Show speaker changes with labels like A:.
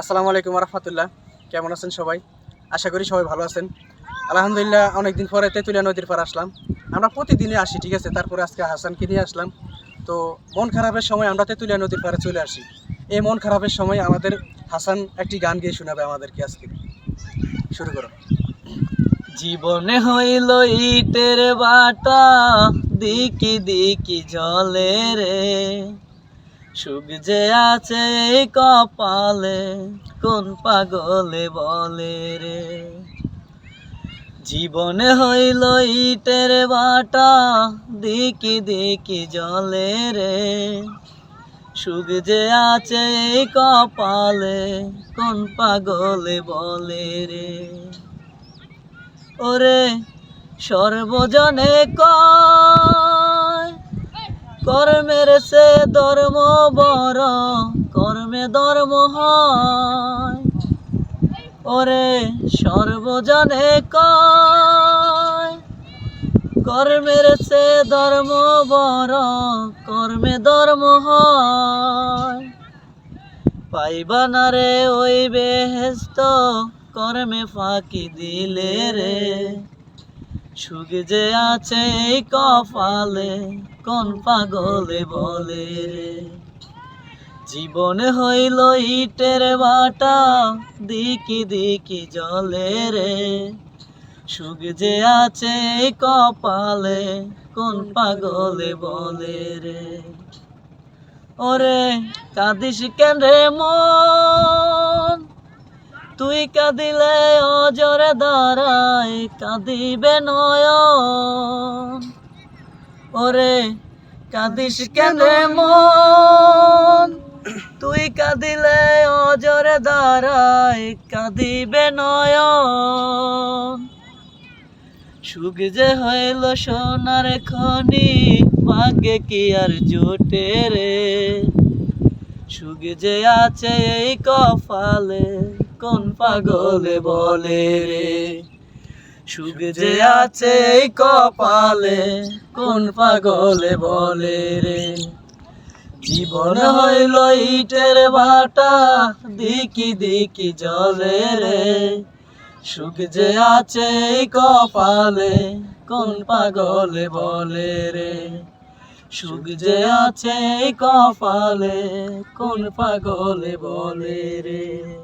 A: আসসালামু আলাইকুম রহমতুল্লাহ কেমন আছেন সবাই? আশা করি সবাই ভালো আছেন। আলহামদুলিল্লাহ অনেকদিন পরে তেঁতুলিয়া নদীর পার আসলাম। আমরা প্রতিদিনই আসি, ঠিক আছে? তারপরে আজকে হাসানকে নিয়ে আসলাম। তো মন খারাপের সময় আমরা তেঁতুলিয়া নদীর পাড়ে চলে আসি। এই মন খারাপের সময় আমাদের হাসান একটি গান গিয়ে শোনাবে আমাদেরকে আজকে। শুরু করো।
B: জীবনে হইল ইটের বাটা, দিকি দিকি জলে রে। সুখ যে আছে কপালে, কোন পাগলে বলে রে? জীবনে হইল ইটের বাটা দিকি দিকি জলে রে। সুখ যে আছে কপালে, কোন পাগলে বলে রে? ওরে সর্বজনে কয় কর্মের সে ধর্ম বড়, কর্মে ধর্ম হয়। ওরে সর্বজনে কয়, কর্মের সে ধর্ম বড়, কর্মে ধর্ম হয়। পাইবা রে ওই বেহেস্ত কর্মে ফাঁকি দিলে রে। সুখ যে আছে কপালে, কোন পাগলে বলে রে? জীবনে হইল ইটের বাটা, দিকি দিকি জলে রে। সুখ যে আছে কপালে, কোন পাগলে বলে রে? ওরে কাঁদিস কেন রে মন? তুই কাঁদিলে অজরে দাঁড়ায় কাঁদিবে নয়ন। ওরে, কাঁদিস কেন মন তুই কাঁদিলে অজরে দাঁড়ায় কাঁদিবে নয়ন। সুখ যে হইল সোনার খনি, ভাগ্যে কি আর জোটে রে? সুখ যে আছে এই কপালে কোন পাগলে বলে রে? সুখ যে আছে কপালে, কোন পাগলে বলে রে? জীবন হইল ইটের বাটা, দিকি দিকি জলে রে। সুখ যে আছে কপালে, কোন পাগলে বলে রে? সুখ যে আছে কপালে, কোন পাগলে বলে রে?